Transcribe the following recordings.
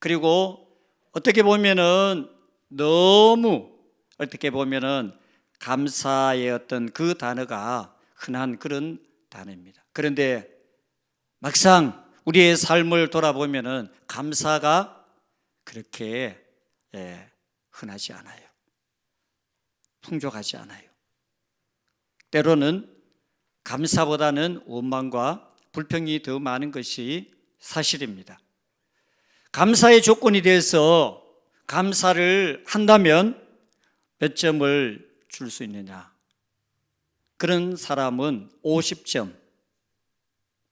그리고 어떻게 보면은 너무 어떻게 보면은 감사의 어떤 그 단어가 흔한 그런 단어입니다. 그런데 막상 우리의 삶을 돌아보면은 감사가 그렇게 예, 흔하지 않아요. 풍족하지 않아요. 때로는 감사보다는 원망과 불평이 더 많은 것이 사실입니다. 감사의 조건이 돼서 감사를 한다면 몇 점을 줄 수 있느냐? 그런 사람은 50점.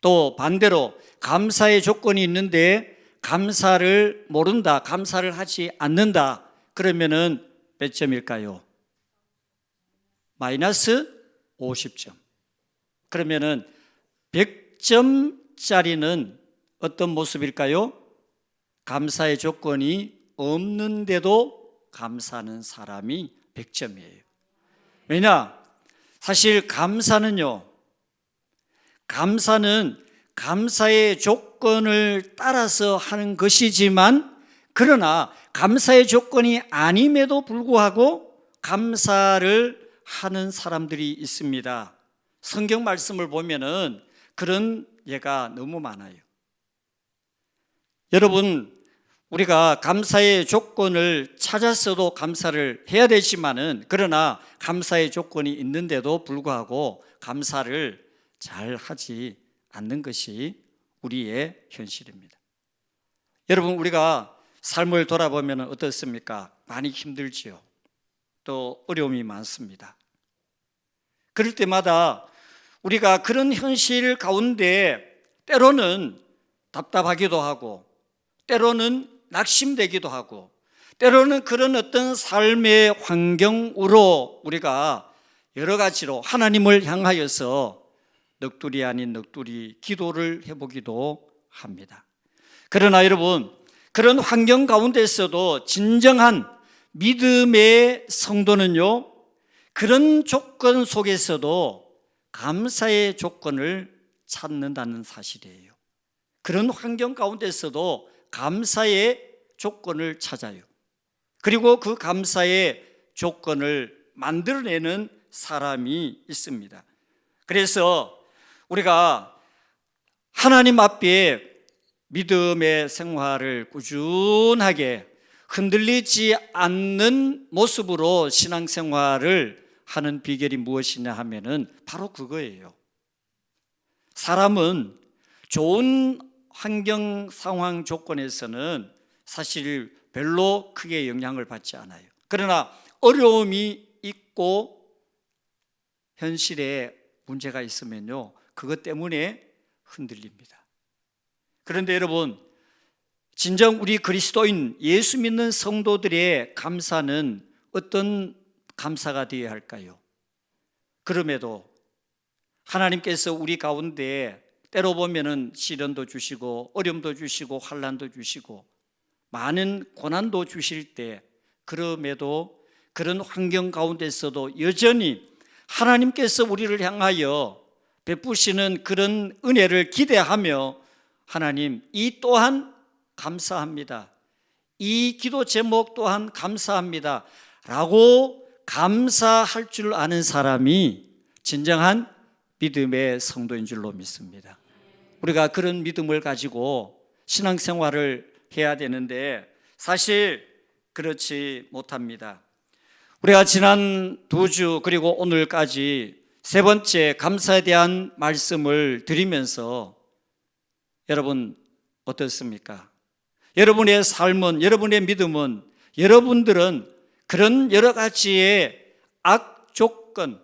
또 반대로 감사의 조건이 있는데 감사를 모른다, 감사를 하지 않는다. 그러면은 몇 점일까요? 마이너스 50점. 그러면은 100점짜리는 어떤 모습일까요? 감사의 조건이 없는데도 감사하는 사람이 100점이에요. 왜냐? 사실 감사는요, 감사는 감사의 조건을 따라서 하는 것이지만, 그러나 감사의 조건이 아님에도 불구하고 감사를 하는 사람들이 있습니다. 성경 말씀을 보면은 그런 예가 너무 많아요. 여러분, 우리가 감사의 조건을 찾았어도 감사를 해야 되지만은 그러나 감사의 조건이 있는데도 불구하고 감사를 잘 하지 않는 것이 우리의 현실입니다. 여러분, 우리가 삶을 돌아보면 어떻습니까? 많이 힘들지요. 또 어려움이 많습니다. 그럴 때마다 우리가 그런 현실 가운데 때로는 답답하기도 하고 때로는 낙심되기도 하고 때로는 그런 어떤 삶의 환경으로 우리가 여러 가지로 하나님을 향하여서 넋두리 아닌 넋두리 기도를 해보기도 합니다. 그러나 여러분 그런 환경 가운데서도 진정한 믿음의 성도는요 그런 조건 속에서도 감사의 조건을 찾는다는 사실이에요. 그런 환경 가운데서도 감사의 조건을 찾아요. 그리고 그 감사의 조건을 만들어내는 사람이 있습니다. 그래서 우리가 하나님 앞에 믿음의 생활을 꾸준하게 흔들리지 않는 모습으로 신앙생활을 하는 비결이 무엇이냐 하면은 바로 그거예요. 사람은 좋은 환경 상황 조건에서는 사실 별로 크게 영향을 받지 않아요. 그러나 어려움이 있고 현실에 문제가 있으면요. 그것 때문에 흔들립니다. 그런데 여러분, 진정 우리 그리스도인 예수 믿는 성도들의 감사는 어떤 감사가 되어야 할까요? 그럼에도 하나님께서 우리 가운데 때로 보면은 시련도 주시고 어려움도 주시고 환란도 주시고 많은 고난도 주실 때 그럼에도 그런 환경 가운데서도 여전히 하나님께서 우리를 향하여 베푸시는 그런 은혜를 기대하며 하나님 이 또한 감사합니다. 이 기도 제목 또한 감사합니다. 라고 감사할 줄 아는 사람이 진정한 믿음의 성도인 줄로 믿습니다. 우리가 그런 믿음을 가지고 신앙생활을 해야 되는데 사실 그렇지 못합니다. 우리가 지난 두 주 그리고 오늘까지 세 번째 감사에 대한 말씀을 드리면서 여러분 어떻습니까? 여러분의 삶은 여러분의 믿음은 여러분들은 그런 여러 가지의 악 조건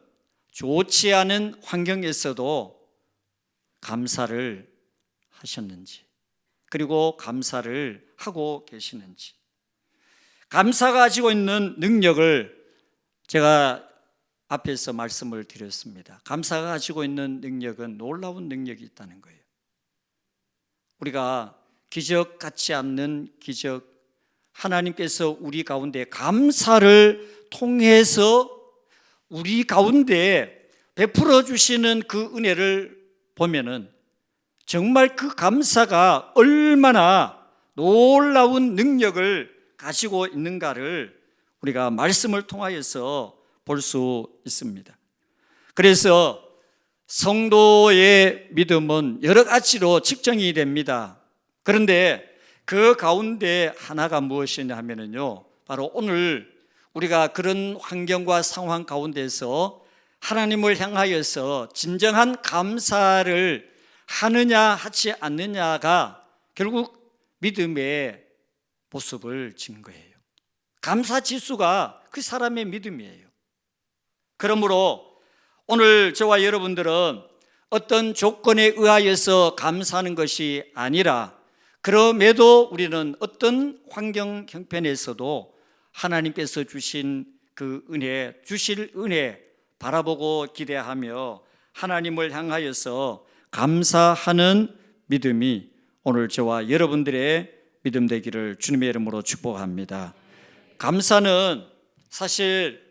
좋지 않은 환경에서도 감사를 하셨는지 그리고 감사를 하고 계시는지 감사가 가지고 있는 능력을 제가 앞에서 말씀을 드렸습니다. 감사가 가지고 있는 능력은 놀라운 능력이 있다는 거예요. 우리가 기적 같지 않는 기적, 하나님께서 우리 가운데 감사를 통해서 우리 가운데 베풀어 주시는 그 은혜를 보면은 정말 그 감사가 얼마나 놀라운 능력을 가지고 있는가를 우리가 말씀을 통하여서 볼 수 있습니다. 그래서 성도의 믿음은 여러 가지로 측정이 됩니다. 그런데 그 가운데 하나가 무엇이냐 하면요. 바로 오늘 우리가 그런 환경과 상황 가운데서 하나님을 향하여서 진정한 감사를 하느냐 하지 않느냐가 결국 믿음의 모습을 증거해요. 감사 지수가 그 사람의 믿음이에요. 그러므로 오늘 저와 여러분들은 어떤 조건에 의하여서 감사하는 것이 아니라 그럼에도 우리는 어떤 환경 형편에서도 하나님께서 주신 그 은혜, 주실 은혜 바라보고 기대하며 하나님을 향하여서 감사하는 믿음이 오늘 저와 여러분들의 믿음 되기를 주님의 이름으로 축복합니다. 감사는 사실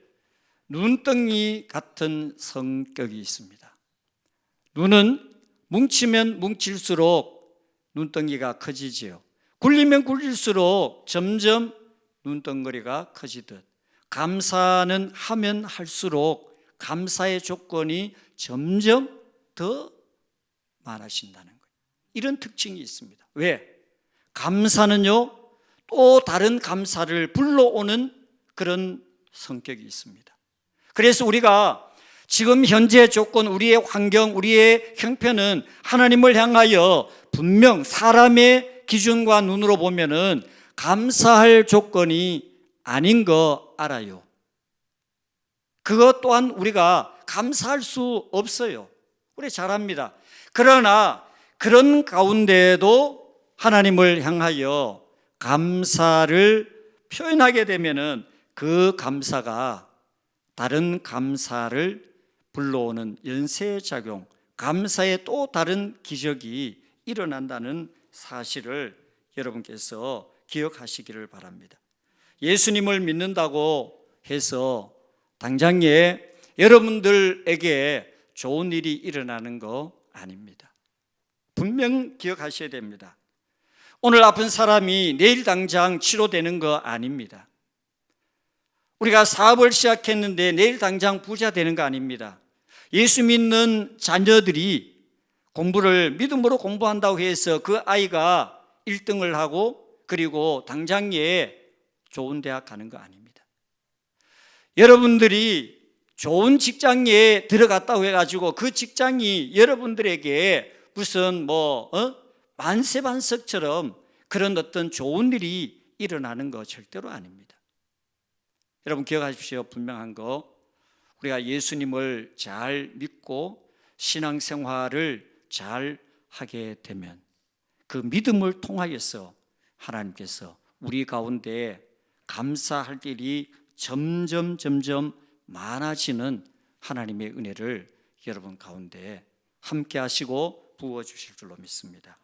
눈덩이 같은 성격이 있습니다. 눈은 뭉치면 뭉칠수록 눈덩이가 커지지요. 굴리면 굴릴수록 점점 눈덩어리가 커지듯 감사는 하면 할수록 감사의 조건이 점점 더 많아진다는 거예요. 이런 특징이 있습니다. 왜? 감사는요, 또 다른 감사를 불러오는 그런 성격이 있습니다. 그래서 우리가 지금 현재 조건, 우리의 환경, 우리의 형편은 하나님을 향하여 분명 사람의 기준과 눈으로 보면은 감사할 조건이 아닌 거 알아요. 그것 또한 우리가 감사할 수 없어요. 우리 잘합니다. 그러나 그런 가운데에도 하나님을 향하여 감사를 표현하게 되면은 그 감사가 다른 감사를 불러오는 연쇄 작용, 감사의 또 다른 기적이 일어난다는 사실을 여러분께서 기억하시기를 바랍니다. 예수님을 믿는다고 해서 당장에 여러분들에게 좋은 일이 일어나는 거 아닙니다. 분명 기억하셔야 됩니다. 오늘 아픈 사람이 내일 당장 치료되는 거 아닙니다. 우리가 사업을 시작했는데 내일 당장 부자 되는 거 아닙니다. 예수 믿는 자녀들이 공부를 믿음으로 공부한다고 해서 그 아이가 1등을 하고 그리고 당장에 좋은 대학 가는 거 아닙니다. 여러분들이 좋은 직장에 들어갔다고 해가지고 그 직장이 여러분들에게 무슨 뭐 어? 만세반석처럼 그런 어떤 좋은 일이 일어나는 거 절대로 아닙니다. 여러분 기억하십시오. 분명한 거. 우리가 예수님을 잘 믿고 신앙생활을 잘 하게 되면 그 믿음을 통하여서 하나님께서 우리 가운데 감사할 일이 점점 점점 많아지는 하나님의 은혜를 여러분 가운데 함께 하시고 부어 주실 줄로 믿습니다.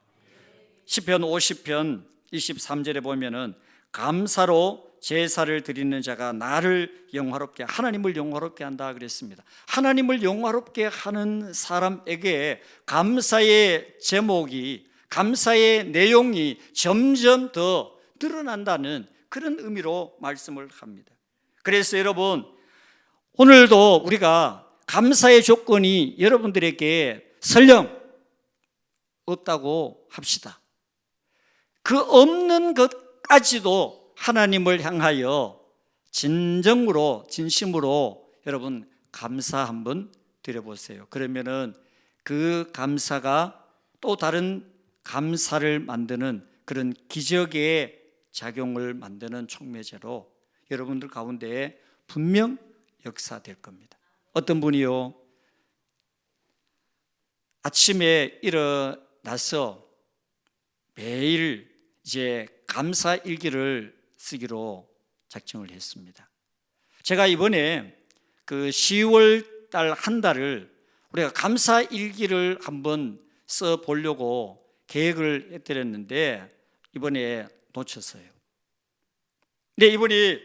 시편 50편 23절에 보면은 감사로 제사를 드리는 자가 나를 영화롭게 하나님을 영화롭게 한다 그랬습니다. 하나님을 영화롭게 하는 사람에게 감사의 제목이 감사의 내용이 점점 더 늘어난다는 그런 의미로 말씀을 합니다. 그래서 여러분 오늘도 우리가 감사의 조건이 여러분들에게 설령 없다고 합시다. 그 없는 것까지도 하나님을 향하여 진정으로 진심으로 여러분 감사 한번 드려보세요. 그러면은 그 감사가 또 다른 감사를 만드는 그런 기적의 작용을 만드는 촉매제로 여러분들 가운데 분명 역사될 겁니다. 어떤 분이요? 아침에 일어나서 매일 이제 감사 일기를 쓰기로 작정을 했습니다. 제가 이번에 그 10월 달 한 달을 우리가 감사 일기를 한번 써 보려고 계획을 해드렸는데 이번에 놓쳤어요. 근데 이번이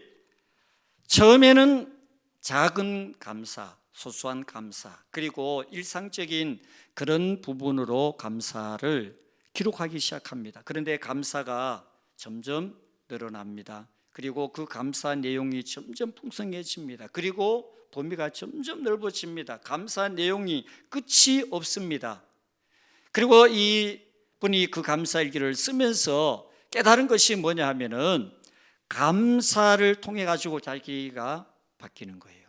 처음에는 작은 감사, 소소한 감사, 그리고 일상적인 그런 부분으로 감사를 기록하기 시작합니다. 그런데 감사가 점점 늘어납니다. 그리고 그 감사 내용이 점점 풍성해집니다. 그리고 범위가 점점 넓어집니다. 감사 내용이 끝이 없습니다. 그리고 이 분이 그 감사 일기를 쓰면서 깨달은 것이 뭐냐 하면은 감사를 통해 가지고 자기가 바뀌는 거예요.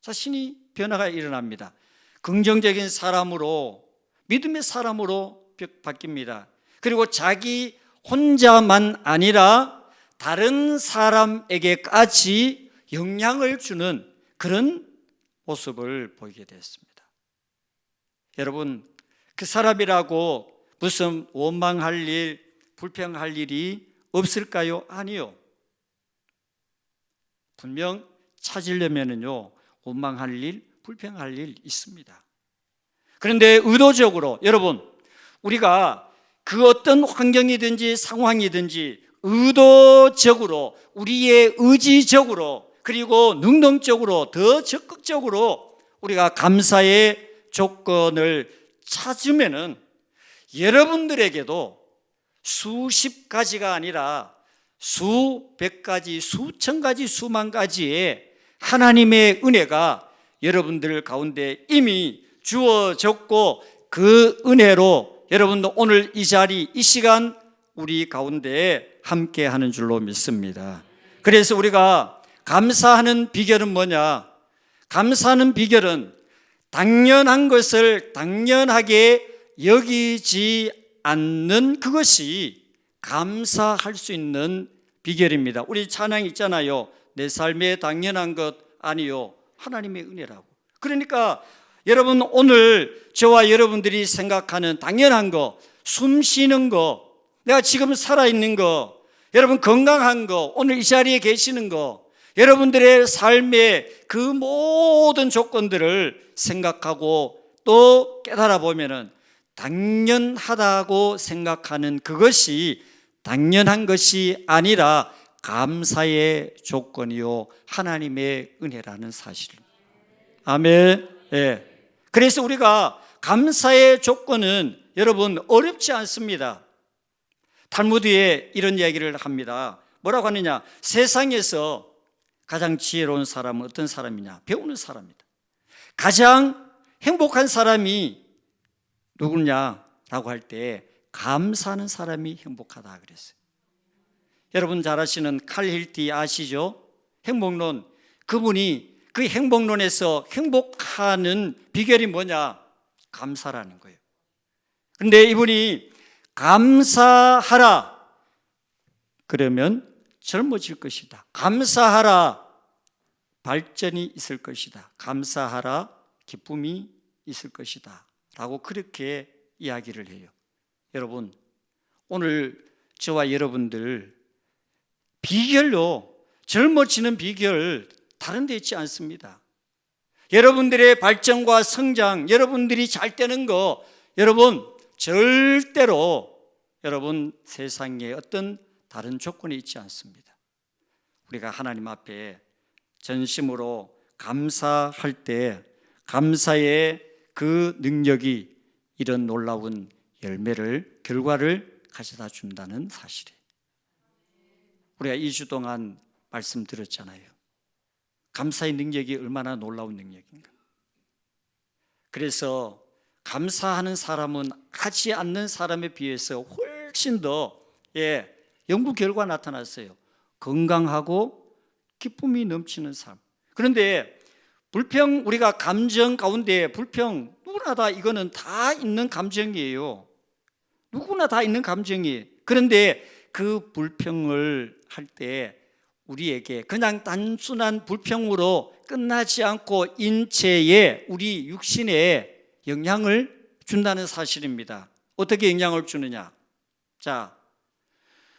자신이 변화가 일어납니다. 긍정적인 사람으로 믿음의 사람으로 바뀝니다. 그리고 자기 혼자만 아니라 다른 사람에게까지 영향을 주는 그런 모습을 보이게 됐습니다. 여러분, 그 사람이라고 무슨 원망할 일, 불평할 일이 없을까요? 아니요. 분명 찾으려면요, 원망할 일, 불평할 일 있습니다. 그런데 의도적으로 여러분, 우리가 그 어떤 환경이든지 상황이든지 의도적으로 우리의 의지적으로 그리고 능동적으로 더 적극적으로 우리가 감사의 조건을 찾으면은 여러분들에게도 수십 가지가 아니라 수백 가지, 수천 가지, 수만 가지의 하나님의 은혜가 여러분들 가운데 이미 주어졌고 그 은혜로 여러분도 오늘 이 자리, 이 시간 우리 가운데 함께 하는 줄로 믿습니다. 그래서 우리가 감사하는 비결은 뭐냐? 감사하는 비결은 당연한 것을 당연하게 여기지 않는 그것이 감사할 수 있는 비결입니다. 우리 찬양 있잖아요. 내 삶에 당연한 것 아니요. 하나님의 은혜라고. 그러니까 여러분 오늘 저와 여러분들이 생각하는 당연한 거, 숨 쉬는 거, 내가 지금 살아있는 거, 여러분 건강한 거, 오늘 이 자리에 계시는 거, 여러분들의 삶의 그 모든 조건들을 생각하고 또 깨달아 보면은 당연하다고 생각하는 그것이 당연한 것이 아니라 감사의 조건이요 하나님의 은혜라는 사실. 아멘. 예. 그래서 우리가 감사의 조건은 여러분 어렵지 않습니다. 탈무드에 이런 이야기를 합니다. 뭐라고 하느냐? 세상에서 가장 지혜로운 사람은 어떤 사람이냐? 배우는 사람이다. 가장 행복한 사람이 누구냐라고 할 때 감사하는 사람이 행복하다 그랬어요. 여러분 잘 아시는 칼 힐티 아시죠? 행복론 그분이 그 행복론에서 행복하는 비결이 뭐냐? 감사라는 거예요. 그런데 이분이 감사하라 그러면 젊어질 것이다. 감사하라 발전이 있을 것이다. 감사하라 기쁨이 있을 것이다. 라고 그렇게 이야기를 해요. 여러분, 오늘 저와 여러분들 비결로 젊어지는 비결 다른 데 있지 않습니다. 여러분들의 발전과 성장, 여러분들이 잘 되는 거, 여러분 절대로 여러분 세상에 어떤 다른 조건이 있지 않습니다. 우리가 하나님 앞에 전심으로 감사할 때 감사의 그 능력이 이런 놀라운 열매를 결과를 가져다 준다는 사실이에요. 우리가 2주 동안 말씀 드렸잖아요. 감사의 능력이 얼마나 놀라운 능력인가. 그래서 감사하는 사람은 하지 않는 사람에 비해서 훨씬 더 예, 연구 결과 나타났어요. 건강하고 기쁨이 넘치는 삶. 그런데 불평 우리가 감정 가운데 불평 누구나 다 이거는 다 있는 감정이에요. 누구나 다 있는 감정이. 그런데 그 불평을 할 때 우리에게 그냥 단순한 불평으로 끝나지 않고 인체에 우리 육신에 영향을 준다는 사실입니다. 어떻게 영향을 주느냐? 자,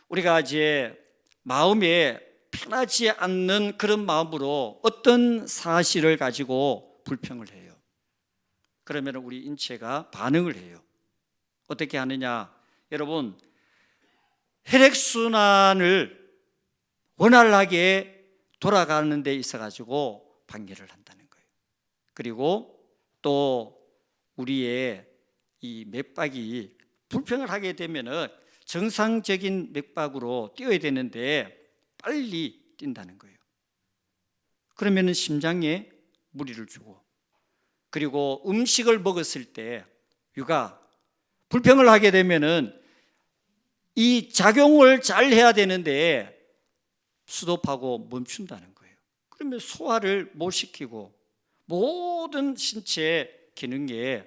우리가 이제 마음에 편하지 않는 그런 마음으로 어떤 사실을 가지고 불평을 해요. 그러면 우리 인체가 반응을 해요. 어떻게 하느냐? 여러분, 혈액순환을 원활하게 돌아가는 데 있어 가지고 방해를 한다는 거예요. 그리고 또 우리의 이 맥박이 불평을 하게 되면은 정상적인 맥박으로 뛰어야 되는데 빨리 뛴다는 거예요. 그러면은 심장에 무리를 주고 그리고 음식을 먹었을 때 유가 불평을 하게 되면은 이 작용을 잘 해야 되는데 수도하고 멈춘다는 거예요. 그러면 소화를 못 시키고 모든 신체 기능에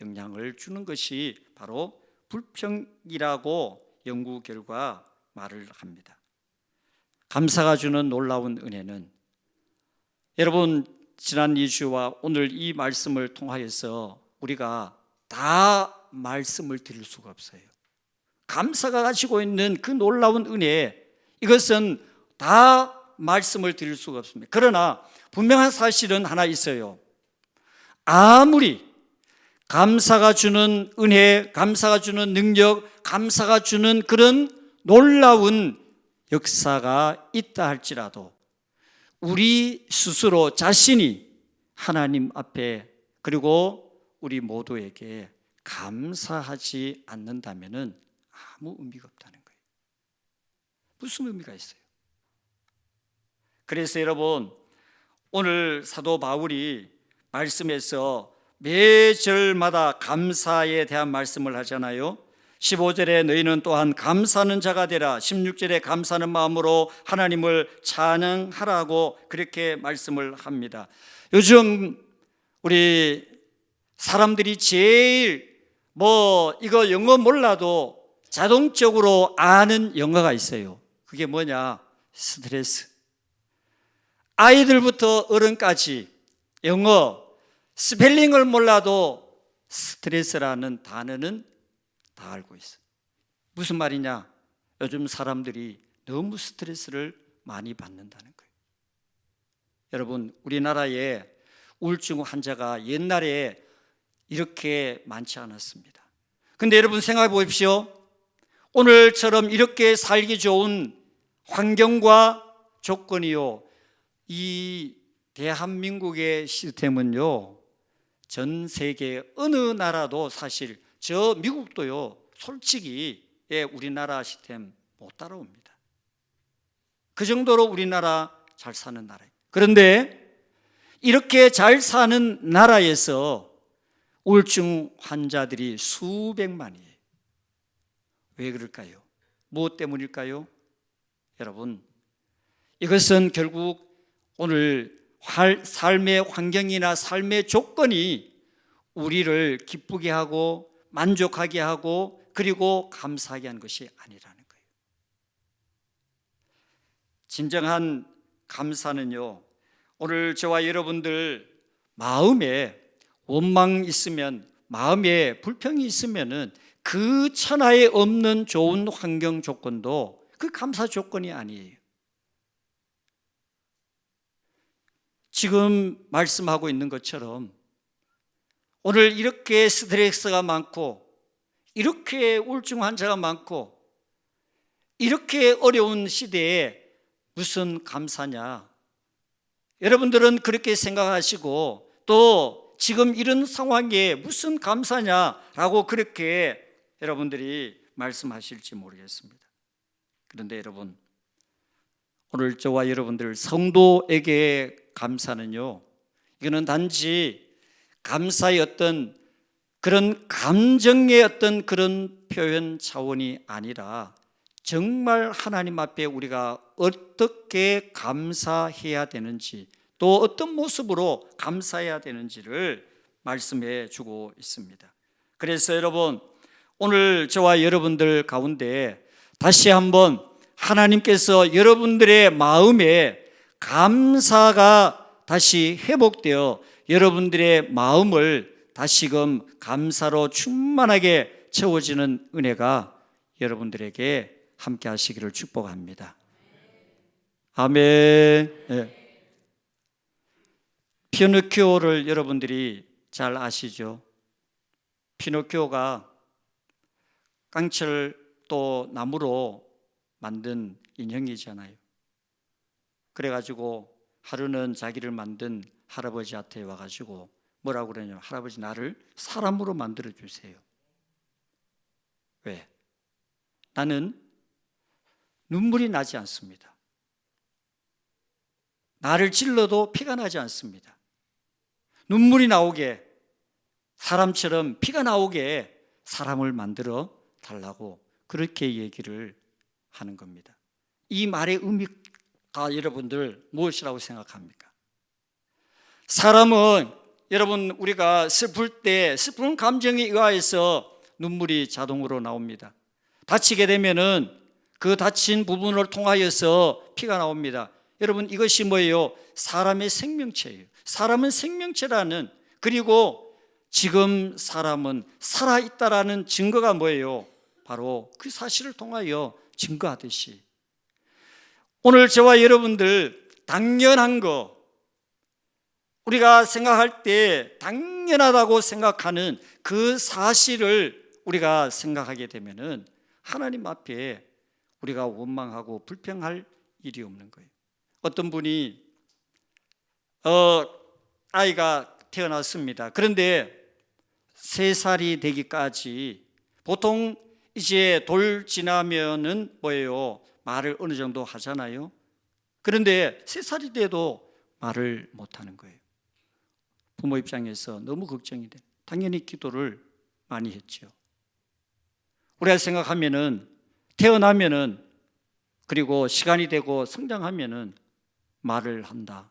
영향을 주는 것이 바로 불평이라고 연구 결과 말을 합니다. 감사가 주는 놀라운 은혜는 여러분 지난 2주와 오늘 이 말씀을 통하여서 우리가 다 말씀을 드릴 수가 없어요. 감사가 가지고 있는 그 놀라운 은혜 이것은 다 말씀을 드릴 수가 없습니다. 그러나 분명한 사실은 하나 있어요. 아무리 감사가 주는 은혜, 감사가 주는 능력, 감사가 주는 그런 놀라운 역사가 있다 할지라도 우리 스스로 자신이 하나님 앞에 그리고 우리 모두에게 감사하지 않는다면은 아무 의미가 없다는 거예요. 무슨 의미가 있어요? 그래서 여러분 오늘 사도 바울이 말씀에서 매 절마다 감사에 대한 말씀을 하잖아요. 15절에 너희는 또한 감사하는 자가 되라. 16절에 감사하는 마음으로 하나님을 찬양하라고 그렇게 말씀을 합니다. 요즘 우리 사람들이 제일 뭐 이거 영어 몰라도 자동적으로 아는 영어가 있어요. 그게 뭐냐? 스트레스. 아이들부터 어른까지 영어 스펠링을 몰라도 스트레스라는 단어는 다 알고 있어. 무슨 말이냐? 요즘 사람들이 너무 스트레스를 많이 받는다는 거예요. 여러분, 우리나라에 우울증 환자가 옛날에 이렇게 많지 않았습니다. 근데 여러분 생각해 보십시오. 오늘처럼 이렇게 살기 좋은 환경과 조건이요. 이 대한민국의 시스템은요. 전 세계 어느 나라도 사실 저 미국도요. 솔직히 예, 우리나라 시스템 못 따라옵니다. 그 정도로 우리나라 잘 사는 나라예요. 그런데 이렇게 잘 사는 나라에서 우울증 환자들이 수백만이에요. 왜 그럴까요? 무엇 때문일까요? 여러분, 이것은 결국 오늘 삶의 환경이나 삶의 조건이 우리를 기쁘게 하고 만족하게 하고 그리고 감사하게 하는 것이 아니라는 거예요. 진정한 감사는요, 오늘 저와 여러분들 마음에 원망 있으면, 마음에 불평이 있으면은 그 천하에 없는 좋은 환경 조건도 그 감사 조건이 아니에요. 지금 말씀하고 있는 것처럼 오늘 이렇게 스트레스가 많고 이렇게 우울증 환자가 많고 이렇게 어려운 시대에 무슨 감사냐? 여러분들은 그렇게 생각하시고 또 지금 이런 상황에 무슨 감사냐라고 그렇게 여러분들이 말씀하실지 모르겠습니다. 그런데 여러분 오늘 저와 여러분들 성도에게 감사는요. 이거는 단지 감사의 어떤 그런 감정의 어떤 그런 표현 차원이 아니라 정말 하나님 앞에 우리가 어떻게 감사해야 되는지 또 어떤 모습으로 감사해야 되는지를 말씀해 주고 있습니다. 그래서 여러분 오늘 저와 여러분들 가운데 다시 한번 하나님께서 여러분들의 마음에 감사가 다시 회복되어 여러분들의 마음을 다시금 감사로 충만하게 채워지는 은혜가 여러분들에게 함께 하시기를 축복합니다. 아멘. 네. 피노키오를 여러분들이 잘 아시죠? 피노키오가 깡철 또 나무로 만든 인형이잖아요. 그래가지고 하루는 자기를 만든 할아버지한테 와가지고 뭐라고 그러냐면 할아버지 나를 사람으로 만들어 주세요. 왜? 나는 눈물이 나지 않습니다. 나를 찔러도 피가 나지 않습니다. 눈물이 나오게 사람처럼 피가 나오게 사람을 만들어 달라고 그렇게 얘기를 하는 겁니다. 이 말의 의미가 여러분들 무엇이라고 생각합니까? 사람은 여러분 우리가 슬플 때 슬픈 감정에 의하여서 눈물이 자동으로 나옵니다. 다치게 되면은 그 다친 부분을 통하여서 피가 나옵니다. 여러분 이것이 뭐예요? 사람의 생명체예요. 사람은 생명체라는 그리고 지금 사람은 살아 있다라는 증거가 뭐예요? 바로 그 사실을 통하여 증거하듯이 오늘 저와 여러분들 당연한 거 우리가 생각할 때 당연하다고 생각하는 그 사실을 우리가 생각하게 되면은 하나님 앞에 우리가 원망하고 불평할 일이 없는 거예요. 어떤 분이 어 아이가 태어났습니다. 그런데 세 살이 되기까지 보통 이제 돌 지나면은 뭐예요? 말을 어느 정도 하잖아요. 그런데 세 살이 돼도 말을 못 하는 거예요. 부모 입장에서 너무 걱정이 돼. 당연히 기도를 많이 했죠. 우리가 생각하면은 태어나면은 그리고 시간이 되고 성장하면은 말을 한다.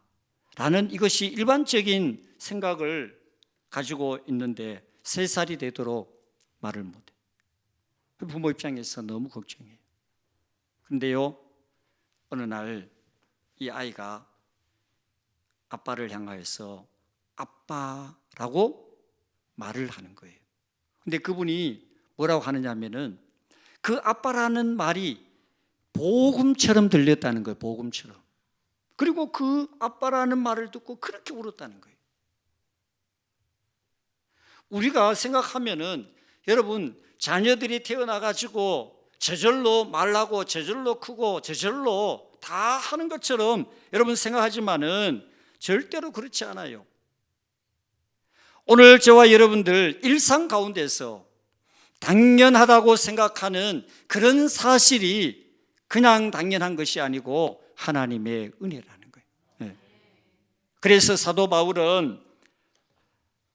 라는 이것이 일반적인 생각을 가지고 있는데 세 살이 되도록 말을 못해. 부모 입장에서 너무 걱정해요. 근데요, 어느 날 이 아이가 아빠를 향하여서 아빠라고 말을 하는 거예요. 근데 그분이 뭐라고 하느냐면은 그 아빠라는 말이 복음처럼 들렸다는 거예요. 복음처럼. 그리고 그 아빠라는 말을 듣고 그렇게 울었다는 거예요. 우리가 생각하면은 여러분 자녀들이 태어나 가지고 저절로 말하고 저절로 크고 저절로 다 하는 것처럼 여러분 생각하지만은 절대로 그렇지 않아요. 오늘 저와 여러분들 일상 가운데서 당연하다고 생각하는 그런 사실이 그냥 당연한 것이 아니고 하나님의 은혜라는 거예요. 네. 그래서 사도 바울은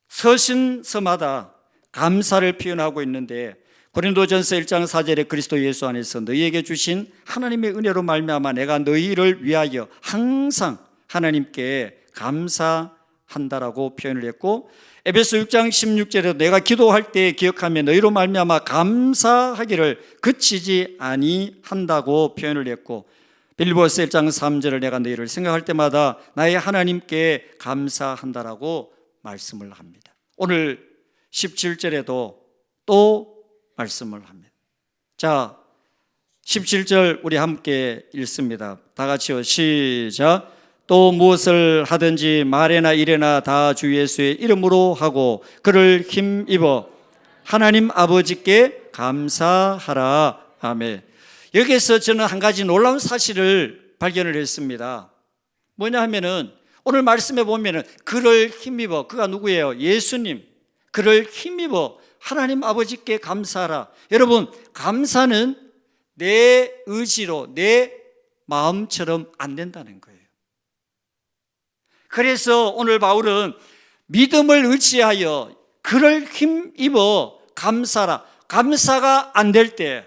서신서마다 감사를 표현하고 있는데 고린도전서 1장 4절에 그리스도 예수 안에서 너희에게 주신 하나님의 은혜로 말미암아 내가 너희를 위하여 항상 하나님께 감사 한다라고 표현을 했고 에베소 6장 16절에 내가 기도할 때 기억하며 너희로 말미암아 감사하기를 그치지 아니한다고 표현을 했고 빌보스 1장 3절을 내가 너희를 생각할 때마다 나의 하나님께 감사한다라고 말씀을 합니다. 오늘 17절에도 또 말씀을 합니다. 자, 17절 우리 함께 읽습니다. 다 같이요. 시작. 또 무엇을 하든지 말에나 일에나 다 주 예수의 이름으로 하고 그를 힘입어 하나님 아버지께 감사하라. 아멘. 여기에서 저는 한 가지 놀라운 사실을 발견을 했습니다. 뭐냐 하면은 오늘 말씀에 보면은 그를 힘입어 그가 누구예요? 예수님. 그를 힘입어 하나님 아버지께 감사하라. 여러분, 감사는 내 의지로 내 마음처럼 안 된다는 거예요. 그래서 오늘 바울은 믿음을 의지하여 그를 힘입어 감사라. 감사가 안 될 때,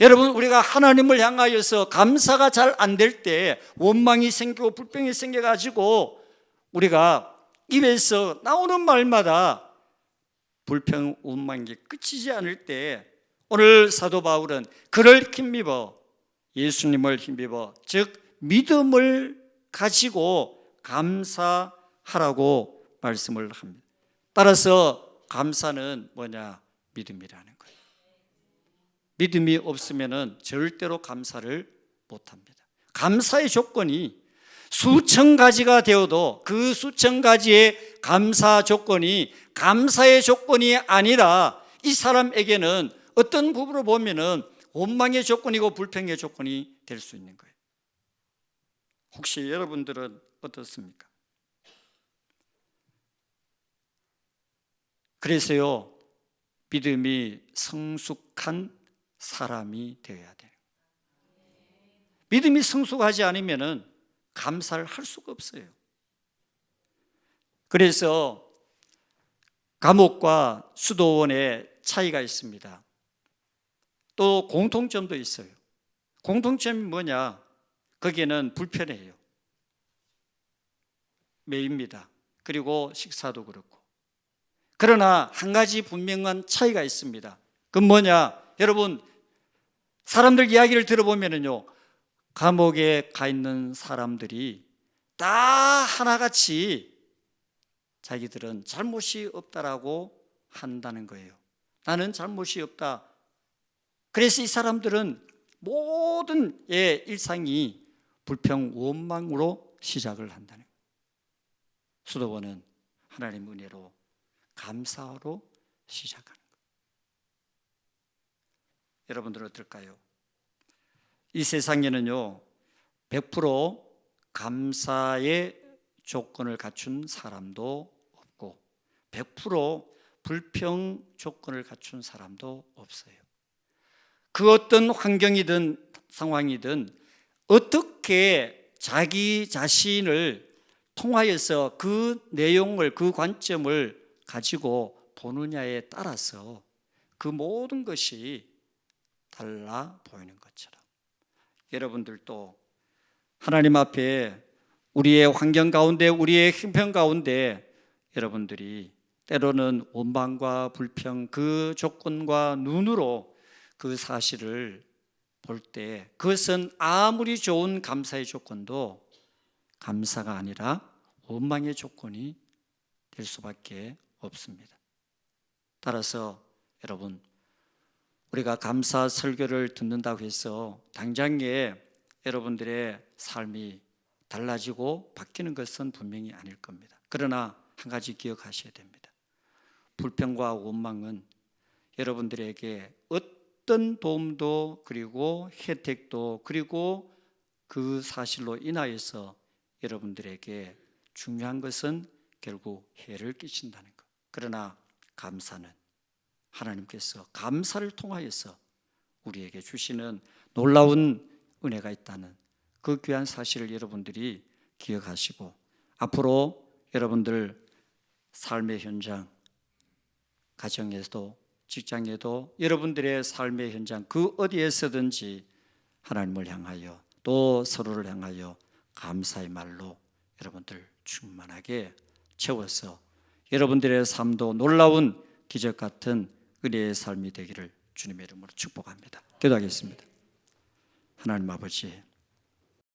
여러분, 우리가 하나님을 향하여서 감사가 잘 안 될 때, 원망이 생기고 불평이 생겨가지고, 우리가 입에서 나오는 말마다 불평, 원망이 끝이지 않을 때, 오늘 사도 바울은 그를 힘입어, 예수님을 힘입어, 즉, 믿음을 가지고 감사하라고 말씀을 합니다. 따라서 감사는 뭐냐? 믿음이라는 거예요. 믿음이 없으면 절대로 감사를 못 합니다. 감사의 조건이 수천 가지가 되어도 그 수천 가지의 감사 조건이 감사의 조건이 아니라 이 사람에게는 어떤 부분으로 보면은 원망의 조건이고 불평의 조건이 될 수 있는 거예요. 혹시 여러분들은 어떻습니까? 그래서요, 믿음이 성숙한 사람이 되어야 돼요. 믿음이 성숙하지 않으면은 감사를 할 수가 없어요. 그래서 감옥과 수도원의 차이가 있습니다. 또 공통점도 있어요. 공통점이 뭐냐? 거기에는 불편해요. 매입니다. 그리고 식사도 그렇고. 그러나 한 가지 분명한 차이가 있습니다. 그건 뭐냐? 여러분, 사람들 이야기를 들어보면요. 감옥에 가 있는 사람들이 다 하나같이 자기들은 잘못이 없다라고 한다는 거예요. 나는 잘못이 없다. 그래서 이 사람들은 모든 예, 일상이 불평 원망으로 시작을 한다는. 수도원은 하나님 은혜로 감사로 시작하는 거예요. 여러분들은 어떨까요? 이 세상에는요, 100% 감사의 조건을 갖춘 사람도 없고, 100% 불평 조건을 갖춘 사람도 없어요. 그 어떤 환경이든 상황이든 어떻게 자기 자신을 통하여서 그 내용을, 그 관점을 가지고 보느냐에 따라서 그 모든 것이 달라 보이는 것처럼. 여러분들도 하나님 앞에 우리의 환경 가운데 우리의 형편 가운데 여러분들이 때로는 원망과 불평 그 조건과 눈으로 그 사실을 볼 때 그것은 아무리 좋은 감사의 조건도 감사가 아니라 원망의 조건이 될 수밖에 없습니다. 따라서 여러분 우리가 감사 설교를 듣는다고 해서 당장에 여러분들의 삶이 달라지고 바뀌는 것은 분명히 아닐 겁니다. 그러나 한 가지 기억하셔야 됩니다. 불평과 원망은 여러분들에게 어떤 도움도 그리고 혜택도 그리고 그 사실로 인하여서 여러분들에게 중요한 것은 결국 해를 끼친다는 것. 그러나 감사는 하나님께서 감사를 통하여서 우리에게 주시는 놀라운 은혜가 있다는 그 귀한 사실을 여러분들이 기억하시고 앞으로 여러분들 삶의 현장, 가정에서도 직장에도 여러분들의 삶의 현장 그 어디에서든지 하나님을 향하여 또 서로를 향하여 감사의 말로 여러분들 충만하게 채워서 여러분들의 삶도 놀라운 기적 같은 은혜의 삶이 되기를 주님의 이름으로 축복합니다. 기도하겠습니다. 하나님 아버지